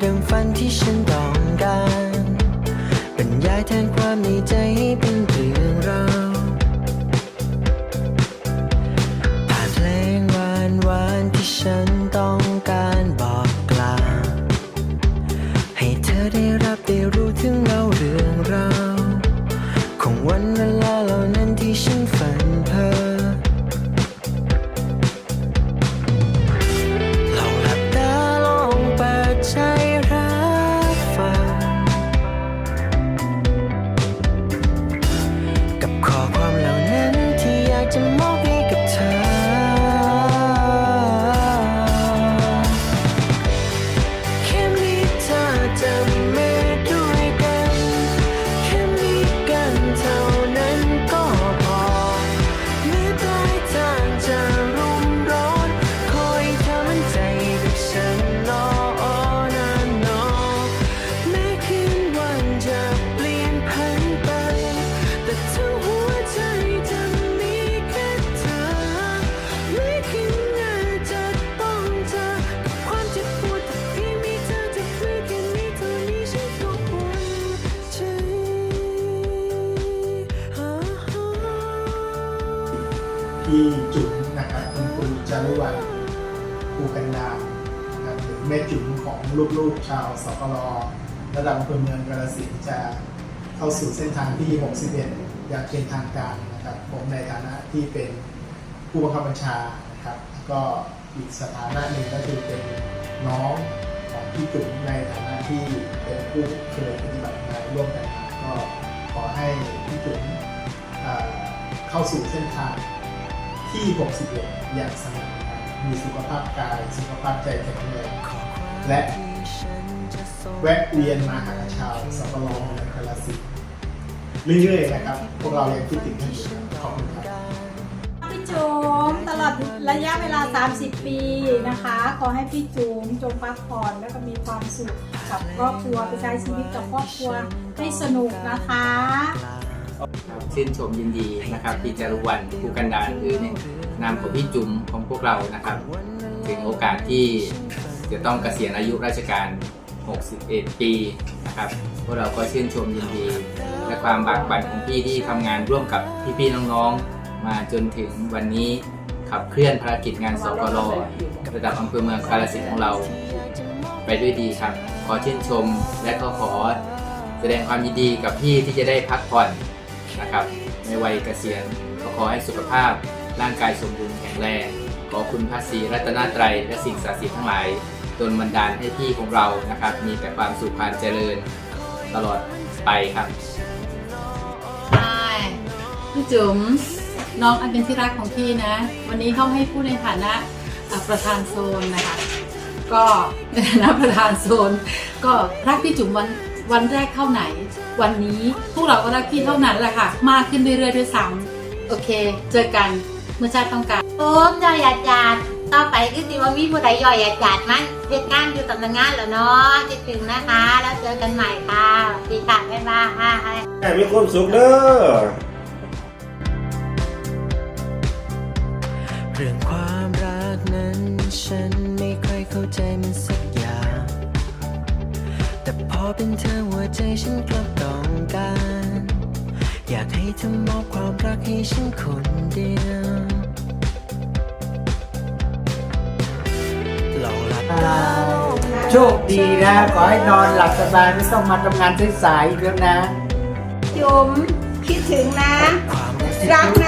เรื่องฝันที่ฉันต้องการบรรยายแทนความในใจให้เป็นเรื่องราว อ พี่จุ๋มนะครับคุณครูจารุวรรณภูกันดานะครับหรือแม่จุ๋มของลูกๆชาวสกลระดับอำเภอเมืองกาฬสินธุ์จะเข้าสู่เส้นทางที่ 61 อย่างเป็นทางการนะครับ ผมในฐานะที่เป็นผู้บังคับบัญชานะครับ ก็อีกสถานะหนึ่งก็คือเป็นน้องของพี่จุ๋มในฐานะที่เป็นผู้เคยปฏิบัติงานร่วมกัน ก็ขอให้พี่จุ๋มเข้าสู่เส้นทาง ที่ 61 อย่างสง่างามมีสุขภาพกาย สุขภาพใจแข็งแรงและแวะเวียนมาหาชาวสัปลองในกาลสินธุ์เรื่อยๆนะครับ พวกเรายังคิดถึงท่านอยู่ครับขอบคุณครับพี่จุ๋มตลอดระยะเวลา 30 ปีนะคะ ขอให้พี่จุ๋มจงพักผ่อนแล้วก็มีความสุขกับครอบครัวไปใช้ชีวิตกับครอบครัวให้สนุกนะคะ ชื่นชมยินดีนะครับพี่จารุวรรณผู้กันดารหรือในนามของพี่จุ๋มของพวกเรานะครับ ถึงโอกาสที่จะต้องเกษียณอายุราชการ 61 ปีนะครับพวกเราก็ชื่นชมยินดี และความบากบั่นของพี่ที่ทำงานร่วมกับพี่ๆน้องๆ มาจนถึงวันนี้ขับเคลื่อนภารกิจงานสกลระดับอำเภอเมืองกาฬสินธุ์ของเรา ไปด้วยดีครับ ขอชื่นชมและก็ขอแสดงความยินดีกับพี่ที่จะได้พักผ่อน นะครับ ในวัยเกษียณขอขอให้สุขภาพ ร่างกายสมบูรณ์แข็งแรง ขอคุณพระศรีรัตนตรัยและสิ่งศักดิ์สิทธิ์ทั้งหลายดลบันดาลให้พี่ของเรานะครับ มีแต่ความสุขความเจริญตลอดไปครับใช่พี่จุ๋มน้องอันเป็นที่รักของพี่นะ วันนี้เขาให้พูดในฐานะอะประธานโซนนะคะ ก็ในฐานะประธานโซน ก็รักพี่จุ๋มวัน วันแรกเท่าไหน วันนี้พวกเราก็รักพี่เท่านั้นแหละค่ะ มากขึ้นเรื่อยๆด้วยซ้ำโอเค เจอกันเมื่อชาติต้องการโอ้มย่อยอาจารย์ต่อไปก็สิว่ามีผู้ใดย่อยอาจารย์มั้งเหตุการณ์อยู่ตำแหน่งงานแล้วเนาะคิดถึงนะคะ แล้วเจอกันใหม่ค่ะสวัสดีค่ะบ๊ายบายให้มีความสุขเด้อเรื่องความรักนั้นฉันไม่ค่อยเข้าใจมันสักอย่าง แต่พอเป็นเธอหัวใจฉันกลับต้องการ อยากให้เธอมอบความรักให้ฉันคนเดียว ลองหลับตาโชคดีนะ ขอให้นอนหลับสบาย ไม่ต้องมาทำงานสายๆอีกแล้วนะ จุ๋มคิดถึงนะ ความรักรักนะ